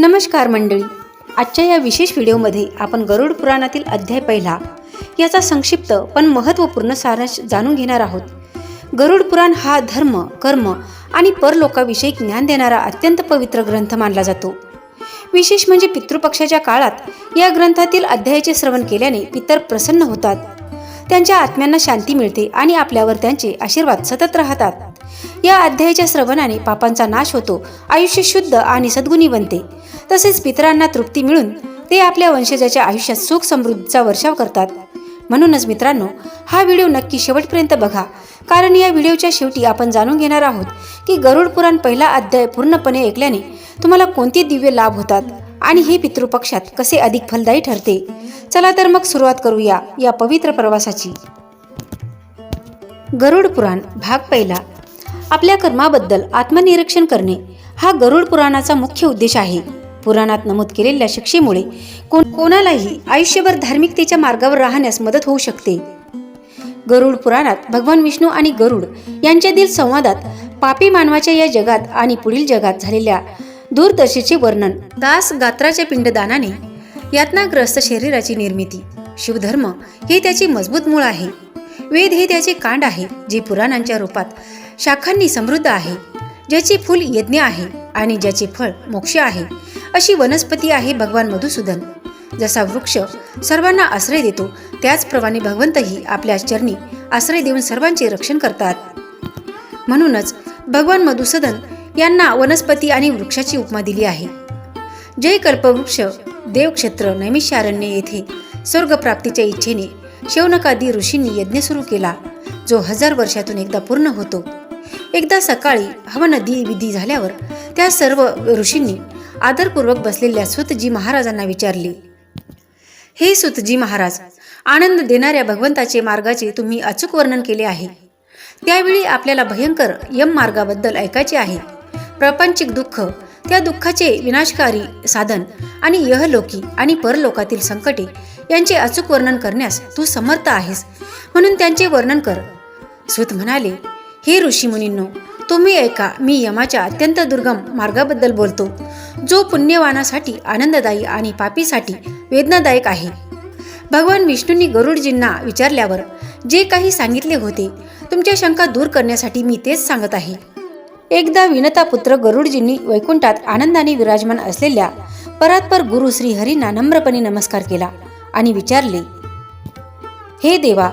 नमस्कार मंडळी. आजच्या या विशेष व्हिडिओमध्ये आपण गरुड पुराणातील अध्याय पहिला याचा संक्षिप्त पण महत्त्वपूर्ण सारांश जाणून घेणार आहोत. गरुड पुराण हा धर्म कर्म आणि परलोकाविषयी ज्ञान देणारा अत्यंत पवित्र ग्रंथ मानला जातो. विशेष म्हणजे पितृपक्षाच्या काळात या ग्रंथातील अध्यायाचे श्रवण केल्याने पितर प्रसन्न होतात. त्यांच्या आत्म्यांना शांती मिळते आणि आपल्यावर त्यांचे आशीर्वाद सतत राहतात. या अध्यायाच्या श्रवणाने पापांचा नाश होतो आयुष्य शुद्ध आणि सद्गुणी बनते. तसेच पितरांना तृप्ती मिळून ते आपल्या वंशजाच्या आयुष्यात सुख समृद्धीचा वर्षाव करतात. म्हणूनच मित्रांनो हा व्हिडिओ नक्की शेवटपर्यंत बघा. कारण या व्हिडिओच्या शेवटी आपण जाणून घेणार आहोत की गरुड पुराण पहिला अध्याय पूर्णपणे ऐकल्याने तुम्हाला कोणते दिव्य लाभ होतात आणि हे पितृपक्षात कसे अधिक फलदायी ठरते? चला तर मग सुरुवात करूया या पवित्र प्रवासाची. गरुड पुराण भाग पहिला. आपल्या कर्माबद्दल आत्मनिरीक्षण करणे हा गरुड पुराणाचा मुख्य उद्देश आहे. पुराणात नमूद केलेल्या शिक्षेमुळे कोण कोणालाही आयुष्यभर धार्मिकतेच्या मार्गावर राहण्यास मदत होऊ शकते. गरुड पुराणात भगवान विष्णू आणि गरुड यांच्यातील संवादात पापी मानवाच्या या जगात आणि पुढील जगात झालेल्या दूरदर्शीचे वर्णन दास गात्राच्या पिंडदानाने यातनाग्रस्त शरीराची निर्मिती शिवधर्म हे त्याचे मजबूत मूळ आहे. वेद हे त्याचे कांड आहे जे पुराणांच्या रूपात शाखांनी समृद्ध आहे. ज्याचे फूल यज्ञ आहे आणि ज्याचे फळ मोक्ष आहे अशी वनस्पती आहे भगवान मधुसूदन. जसा वृक्ष सर्वांना आश्रय देतो त्याचप्रमाणे भगवंतही आपल्या चरणी आश्रय देऊन सर्वांचे रक्षण करतात. म्हणूनच भगवान मधुसूदन यांना वनस्पती आणि वृक्षाची उपमा दिली आहे. जय कल्पवृक्ष देवक्षेत्र नैमिषारण्य येथे स्वर्गप्राप्तीच्या इच्छेने शौनकादी ऋषींनी यज्ञ सुरू केला जो हजार वर्षातून एकदा पूर्ण होतो. एकदा सकाळी हवनदी विधी झाल्यावर त्या सर्व ऋषींनी आदरपूर्वक बसलेल्या सुतजी महाराजांना विचारले हे सुतजी महाराज आनंद देणाऱ्या भगवंताचे मार्गाचे तुम्ही अचूक वर्णन केले आहे. त्यावेळी आपल्याला भयंकर यम मार्गाबद्दल ऐकायचे आहे. प्रपंचिक दुःख त्या दुःखाचे विनाशकारी साधन आणि यहलोकी आणि परलोकातील संकटे यांचे अचूक वर्णन करण्यास तू समर्थ आहेस म्हणून त्यांचे वर्णन कर. सुत म्हणाले हे ऋषीमुनींनो तुम्ही ऐका मी यमाच्या अत्यंत दुर्गम मार्गाबद्दल बोलतो जो पुण्यवानासाठी आनंददायी आणि पापीसाठी वेदनादायक आहे. भगवान विष्णूंनी गरुडजींना विचारल्यावर जे काही सांगितले होते तुमच्या शंका दूर करण्यासाठी मी तेच सांगत आहे. एकदा विनता पुत्र गरुडजींनी वैकुंठात आनंदाने विराजमान असलेल्या परात्पर गुरु श्री हरींना नम्रपणे नमस्कार केला आणि विचारले हे देवा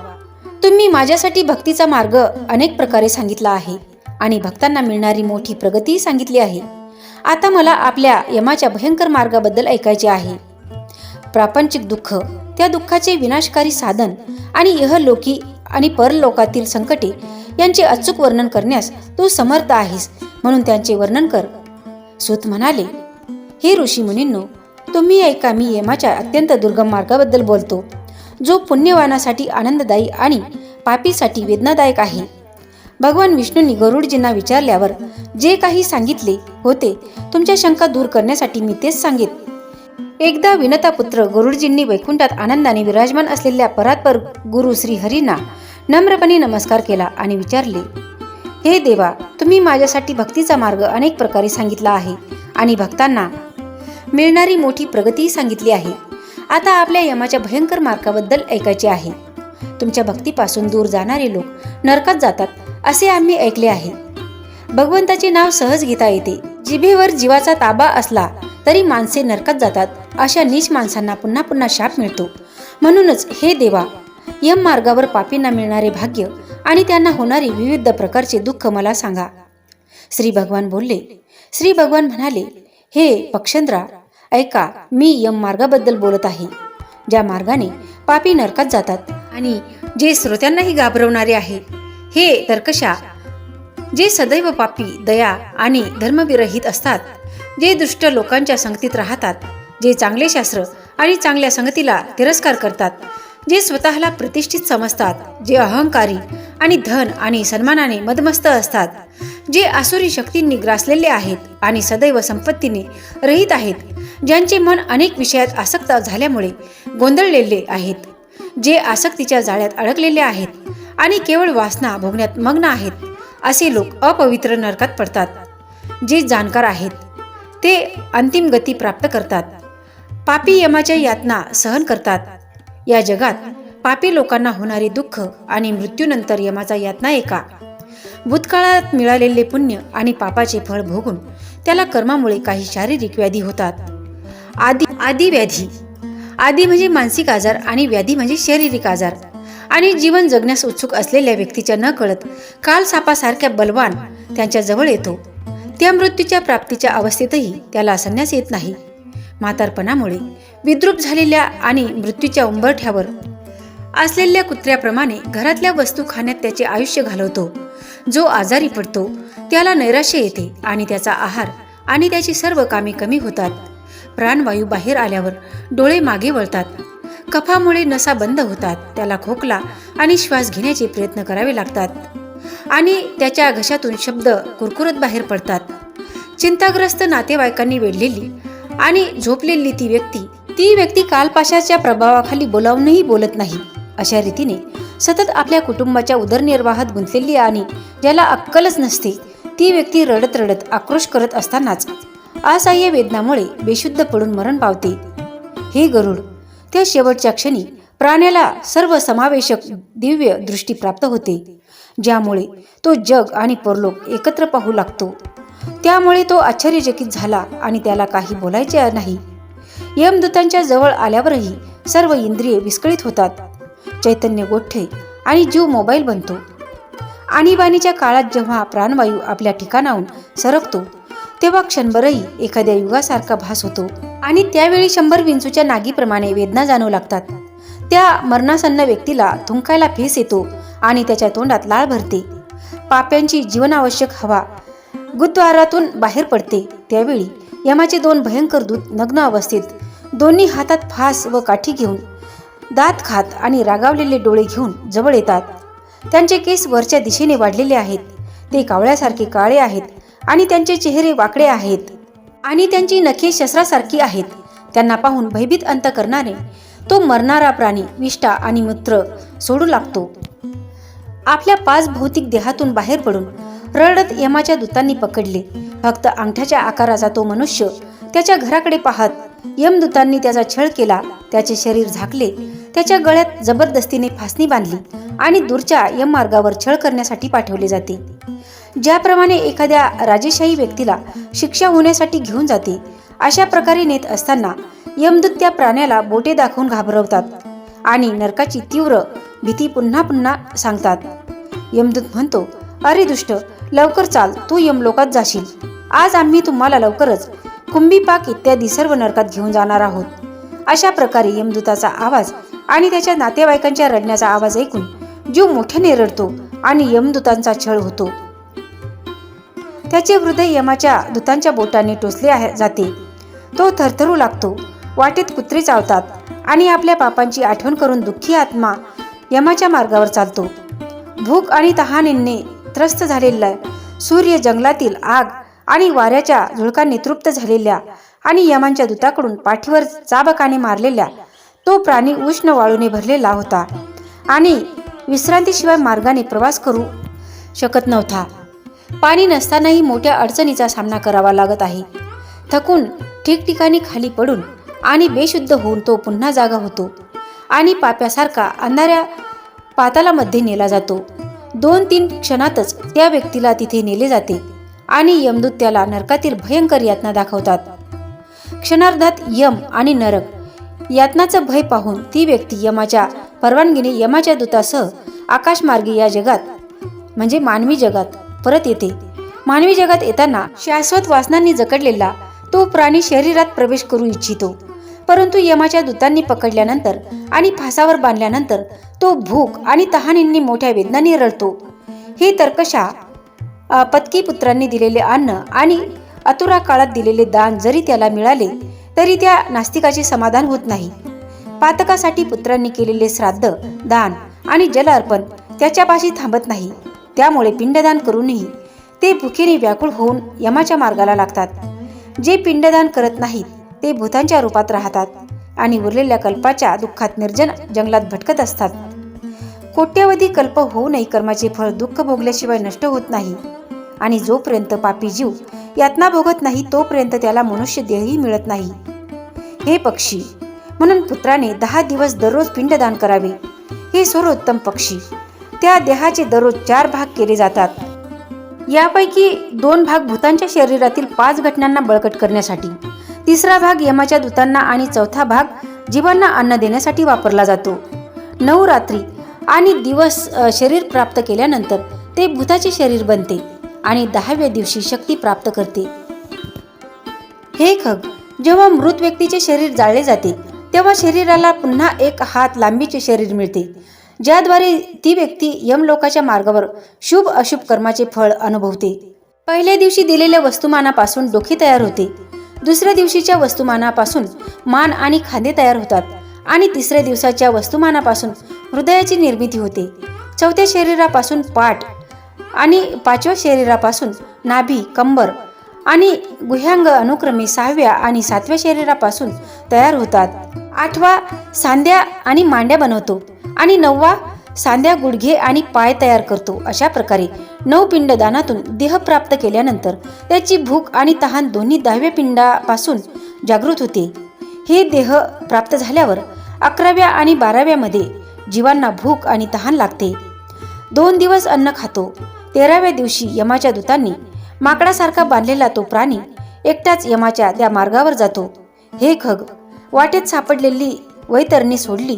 तुम्ही माझ्यासाठी भक्तीचा मार्ग अनेक प्रकारे सांगितला आहे आणि भक्तांना मिळणारी मोठी प्रगती सांगितली आहे. आता मला आपल्या यमाच्या भयंकर मार्गाबद्दल ऐकायचे आहे. प्रापंचिक दुःख त्या दुःखाचे विनाशकारी साधन आणि इहलोकी आणि परलोकातील संकटे यांचे अचूक वर्णन करण्यास तू समर्थ आहेस म्हणून त्यांचे वर्णन कर. सूत म्हणाले हे ऋषी मुनींनो तुम्ही ऐका मी यमाच्या अत्यंत दुर्गम मार्गाबद्दल बोलतो. जो पुण्यवानासाठी आनंददायी आणि पापीसाठी वेदनादायक आहे. भगवान विष्णूंनी गरुडजींना विचारल्यावर जे काही सांगितले होते तुमच्या शंका दूर करण्यासाठी मी तेच सांगित एकदा विनता पुत्र गरुडजींनी वैकुंठात आनंदाने विराजमान असलेल्या परात्पर गुरु श्री हरींना नम्रपणे नमस्कार केला आणि विचारले हे देवा तुम्ही माझ्यासाठी भक्तीचा मार्ग अनेक प्रकारे सांगितला आहे आणि भक्तांना मिळणारी मोठी प्रगतीही सांगितली आहे. आता आपल्या यमाच्या भयंकर मार्गाबद्दल ऐकायचे आहे. तुमच्या भक्तीपासून दूर जाणारे लोक नरकात जातात असे आम्ही ऐकले आहे. भगवंताचे नाव सहज घेता येते. जिभेवर जीवाचा ताबा असला तरी माणसे नरकात जातात अशा नीच माणसांना पुन्हा पुन्हा शाप मिळतो. म्हणूनच हे देवा यम मार्गावर पापींना मिळणारे भाग्य आणि त्यांना होणारे विविध प्रकारचे दुःख मला सांगा. श्री भगवान बोलले श्री भगवान म्हणाले हे पक्षंद्रा ऐका मी यम मार्गाबद्दल बोलत आहे. ज्या मार्गाने पापी नरकात जातात आणि जे श्रोत्यांनाही घाबरवणारे आहे हे तर्कशा जे सदैव पापी दया आणि धर्मविरहित असतात जे दुष्ट लोकांच्या संगतीत राहतात जे चांगले शास्त्र आणि चांगल्या संगतीला तिरस्कार करतात जे स्वतःला प्रतिष्ठित समजतात जे अहंकारी आणि धन आणि सन्मानाने मदमस्त असतात जे आसुरी शक्तींनी ग्रासलेले आहेत आणि सदैव संपत्तीने रहित आहेत ज्यांचे मन अनेक विषयात आसक्त झाल्यामुळे गोंधळलेले आहेत जे आसक्तीच्या जाळ्यात अडकलेले आहेत आणि केवळ वासना भोगण्यात मग्न आहेत असे लोक अपवित्र नरकात पडतात. जे जाणकार आहेत ते अंतिम गती प्राप्त करतात. पापी यमाच्या यातना सहन करतात. या जगात पापी लोकांना होणारे दुःख आणि मृत्यूनंतर यमाचा यातना एका. भूतकाळात मिळालेले पुण्य आणि पापाचे फळ भोगून त्याला कर्मामुळे काही शारीरिक व्याधी होतात. आदी आदी व्याधी. आदी म्हणजे मानसिक आजार आणि व्याधी म्हणजे शारीरिक आजार. आणि जीवन जगण्यास उत्सुक असलेल्या व्यक्तीच्या न कळत काल सापासारख्या बलवान त्यांच्या जवळ येतो. त्या मृत्यूच्या प्राप्तीच्या अवस्थेतही त्याला संन्यास येत नाही. म्हातारपणामुळे विद्रूप झालेल्या आणि मृत्यूच्या उंबरठ्यावर असलेल्या कुत्र्याप्रमाणे घरातल्या वस्तू खाण्यात त्याचे आयुष्य घालवतो. जो आजारी पडतो त्याला नैराश्य येते आणि त्याचा आहार आणि त्याची सर्व कामे कमी होतात. प्राणवायू बाहेर आल्यावर डोळे मागे वळतात. कफामुळे नसा बंद होतात त्याला खोकला आणि श्वास घेण्याचे प्रयत्न करावे लागतात. आणि त्याच्या घशातून शब्द कुरकुरत बाहेर पडतात. चिंताग्रस्त नातेवाईकांनी वेढलेली आणि झोपलेली ती व्यक्ती ती व्यक्ती कालपाशाच्या प्रभावाखाली बोलावूनही बोलत नाही. अशा रीतीने सतत आपल्या कुटुंबाच्या उदरनिर्वाहात गुंतलेली आणि ज्याला अक्कलच नसते ती व्यक्ती रडत रडत आक्रोश करत असतानाच असह्य वेदनामुळे बेशुद्ध पडून मरण पावते. हे गरुड त्या शेवटच्या क्षणी प्राण्याला सर्व समावेशक दिव्य दृष्टी प्राप्त होते. ज्यामुळे तो जग आणि परलोक एकत्र पाहू लागतो. त्यामुळे तो आश्चर्यचकित झाला आणि त्याला काही बोलायचे नाही. यमदूतांच्या जवळ आल्यावरही सर्व इंद्रिये विस्कळीत होतात. चैतन्य गोठे आणि जीव मोबाईल बनतो. आणीबाणीच्या काळात जेव्हा प्राणवायू आपल्या ठिकाणाहून सरकतो तेव्हा क्षणभरही एखाद्या युगासारखा भास होतो. आणि त्यावेळी शंभर विंचूच्या नागीप्रमाणे वेदना जाणवू लागतात. त्या मरणासन्न व्यक्तीला थुंकायला फेस येतो आणि त्याच्या तोंडात लाळ भरते. पाप्यांची जीवनावश्यक हवा गुरुद्वारातून बाहेर पडते. त्यावेळी यमाचे दोन भयंकर दूत नग्न अवस्थेत दोन्ही हातात फास व काठी घेऊन दात खात आणि रागावलेले डोळे घेऊन जवळ येतात. त्यांचे केस वरच्या दिशेने वाढलेले आहेत. ते कावळ्यासारखे काळे आहेत. आणि त्यांचे चेहरे वाकडे आहेत. आणि त्यांची नखे शस्त्रासारखी आहेत. त्यांना पाहून भयभीत अंत करणारे तो मरणारा प्राणी विष्ठा आणि मूत्र सोडू लागतो. आपल्या पाच भौतिक देहातून बाहेर पडून रडत यमाच्या दूतांनी पकडले. फक्त अंगठ्याच्या आकाराचा तो मनुष्य त्याच्या घराकडे पाहत यमदूतांनी त्याचा छळ केला त्याचे शरीर झाकले त्याच्या गळ्यात जबरदस्तीने फासणी बांधली आणि दूरच्या यम मार्गावर छळ करण्यासाठी पाठवले जाते. ज्याप्रमाणे एखाद्या राजेशाही व्यक्तीला शिक्षा होण्यासाठी घेऊन जाते अशा प्रकारे नेत असताना यमदूत त्या प्राण्याला बोटे दाखवून घाबरवतात आणि नरकाची तीव्र भीती पुन्हा पुन्हा सांगतात. यमदूत म्हणतो अरे दुष्ट लवकर चाल तू यमलोकात जाशील. आज आम्ही तुम्हाला लवकरच कुंभीपाक इत्यादी सर्व नरकात घेऊन जाणार आहोत. अशा प्रकारे यमदूताचा आवाज आणि त्याच्या नातेवाईकांच्या रडण्याचा आवाज ऐकून जीव मोठ्याने रडतो आणि यमदूतांचा छळ होतो. त्याचे हृदय यमाच्या दूतांच्या बोटाने टोचले आहे जाते. तो थरथरू लागतो. वाटेत कुत्रे चावतात आणि आपल्या पापांची आठवण करून दुःखी आत्मा यमाच्या मार्गावर चालतो. भूक आणि तहानींनी त्रस्त झालेला सूर्य जंगलातील आग आणि वाऱ्याच्या झुळकांनी तृप्त झालेल्या आणि यमांच्या दूताकडून पाठीवर चाबकाने मारलेल्या तो प्राणी उष्ण वाळूने भरलेला होता आणि विश्रांतीशिवाय मार्गाने प्रवास करू शकत नव्हता. पाणी नसतानाही मोठ्या अडचणीचा सामना करावा लागत आहे. थकून ठिकठिकाणी खाली पडून आणि बेशुद्ध होऊन तो पुन्हा जागा होतो आणि पाप्यासारखा अंधाऱ्या पातालामध्ये नेला जातो. दोन तीन क्षणातच त्या व्यक्तीला तिथे नेले जाते आणि यमदूत त्याला नरकातील भयंकर यातना दाखवतात. क्षणार्धात यम आणि नरक यातनाचं भय पाहून ती व्यक्ती यमाच्या परवानगीने यमाच्या दूतासह आकाशमार्गी या जगात म्हणजे मानवी जगात परत येते. मानवी जगात येताना शाश्वत वासनांनी जकडलेला तो प्राणी शरीरात प्रवेश करू इच्छितो. परंतु यमाच्या दूतांनी पकडल्यानंतर आणि फासावर बांधल्यानंतर तो भूक आणि तहानींनी मोठ्या वेदनांनी रडतो. हे तर्कशा पत्की पुत्रांनी दिलेले अन्न आणि अतुरा काळात दिलेले दान जरी त्याला मिळाले तरी त्या नास्तिकाचे समाधान होत नाही. पातकासाठी पुत्रांनी केलेले श्राद्ध दान आणि जल अर्पण त्याच्यापाशी थांबत नाही. त्यामुळे पिंडदान करूनही ते भुकेने व्याकुळ होऊन यमाच्या मार्गाला लागतात. जे पिंडदान करत नाहीत ते भूतांच्या रूपात राहतात आणि उरलेल्या कल्पाच्या दुःखात निर्जन जंगलात भटकत असतात. कोट्यावधी कल्प होऊनही कर्माचे फळ दुःख भोगल्याशिवाय नष्ट होत नाही आणि जोपर्यंत पापी जीव यातना भोगत नाही तोपर्यंत त्याला मनुष्य देहही मिळत नाही. हे पक्षी म्हणून पुत्राने दहा दिवस दररोज पिंडदान करावे. हे सर्वोत्तम पक्षी त्या देहाचे दररोज चार भाग केले जातात. यापैकी दोन भाग भूतांच्या शरीरातील पाच घटनांना बळकट करण्यासाठी तिसरा भाग यमाच्या दूतांना आणि चौथा भाग जीवांना अन्न देण्यासाठी वापरला जातो. नऊ रात्री आणि दिवस शरीर प्राप्त केल्यानंतर ते भूताचे शरीर बनते आणि दहाव्या दिवशी शक्ती प्राप्त करते. हे खग जेव्हा मृत व्यक्तीचे शरीर जाळले जाते तेव्हा शरीराला पुन्हा एक हात लांबीचे शरीर मिळते ज्याद्वारे ती व्यक्ती यमलोकाच्या मार्गावर शुभ अशुभ कर्माचे फळ अनुभवते. पहिल्या दिवशी दिलेल्या वस्तुमानापासून डोके तयार होते. दुसऱ्या दिवशीच्या वस्तुमानापासून मान आणि खांदे तयार होतात आणि तिसऱ्या दिवसाच्या वस्तुमानापासून हृदयाची निर्मिती होते. चौथ्या शरीरापासून पाठ आणि पाचव्या शरीरापासून नाभी कंबर आणि गुह्यांग अनुक्रमे सहाव्या आणि सातव्या शरीरापासून तयार होतात. आठवा सांध्या आणि मांड्या बनवतो. आणि नववा सांध्या गुडघे आणि पाय तयार करतो. अशा प्रकारे नऊ पिंडदानातून देह प्राप्त केल्यानंतर त्याची भूक आणि तहान दोन्ही दहाव्या पिंडापासून जागृत होते. हे देह प्राप्त झाल्यावर अकराव्या आणि बाराव्यामध्ये जीवांना भूक आणि तहान लागते. दोन दिवस अन्न खातो. तेराव्या दिवशी यमाच्या दूतांनी माकडासारखा बांधलेला तो प्राणी एकटाच यमाच्या त्या मार्गावर जातो. हे खग वाटेत सापडलेली वैतरणी सोडली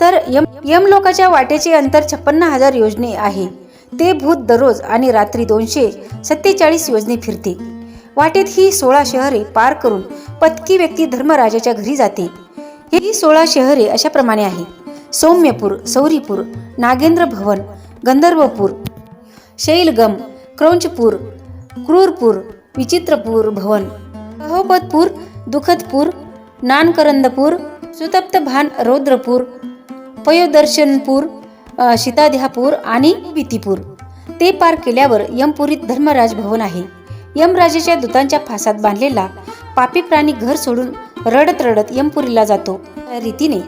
तर यम यमलोकाच्या वाटेचे अंतर छप्पन्न हजार योजने आहे. ते भूत दररोज आणि रात्री दोनशे सत्तेचाळीस योजने फिरते. वाटेत ही सोळा शहरे पार करून पत्की व्यक्ती धर्मराजाच्या घरी जाते. ही सोळा शहरे अशाप्रमाणे आहेत सौम्यपूर सौरीपूर नागेंद्र भवन गंधर्वपूर शैलगम क्रौंचपूर क्रूरपूर विचित्रपूर भवन अहोबतपूर दुखदपूर नानकरंदपूर सुतप्तभान रौद्रपूर पयोदर्शनपूर अ, आणि वितीपूर ते पार केल्यावर यमपुरीत धर्मराज भवन आहे. यमराजाच्या दूतांच्या फासात बांधलेला पापी प्राणी घर सोडून रडत रडत यमपुरीला जातो. त्या रीतीने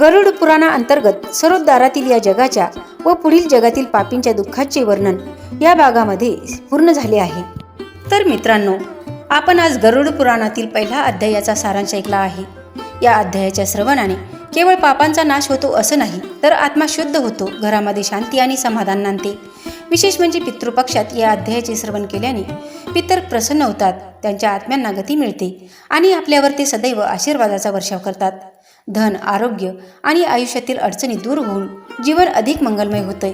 गरुड पुराणा अंतर्गत सरोद्दारातील या जगाच्या व पुढील जगातील पापींच्या दुःखाचे वर्णन या भागामध्ये पूर्ण झाले आहे. तर मित्रांनो आपण आज गरुड पुराणातील पहिला अध्यायाचा सारांश ऐकला आहे. या अध्यायाच्या श्रवणाने केवळ पापांचा नाश होतो असं नाही तर आत्मा शुद्ध होतो घरामध्ये शांती आणि समाधान नांदते. विशेष म्हणजे पितृपक्षात या अध्यायाचे श्रवण केल्याने पितर प्रसन्न होतात त्यांच्या आत्म्यांना गती मिळते आणि आपल्यावर ते सदैव आशीर्वादाचा वर्षाव करतात. धन आरोग्य आणि आयुष्यातील अडचणी दूर होऊन जीवन अधिक मंगलमय होतंय.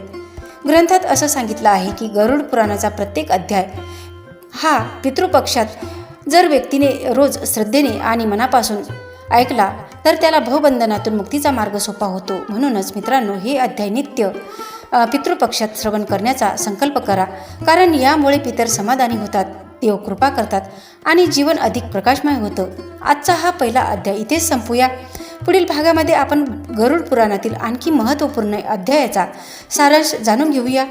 ग्रंथात असं सांगितलं आहे की गरुड पुराणाचा प्रत्येक अध्याय हा पितृपक्षात जर व्यक्तीने रोज श्रद्धेने आणि मनापासून ऐकला तर त्याला भवबंधनातून मुक्तीचा मार्ग सोपा होतो. म्हणूनच मित्रांनो हे अध्याय नित्य पितृपक्षात श्रवण करण्याचा संकल्प करा. कारण यामुळे पितर समाधानी होतात देव कृपा करतात आणि जीवन अधिक प्रकाशमय होतं. आजचा हा पहिला अध्याय इथेच संपूया. पुढील भागामध्ये आपण गरुड पुराणातील आणखी महत्त्वपूर्ण अध्यायाचा सारांश जाणून घेऊया.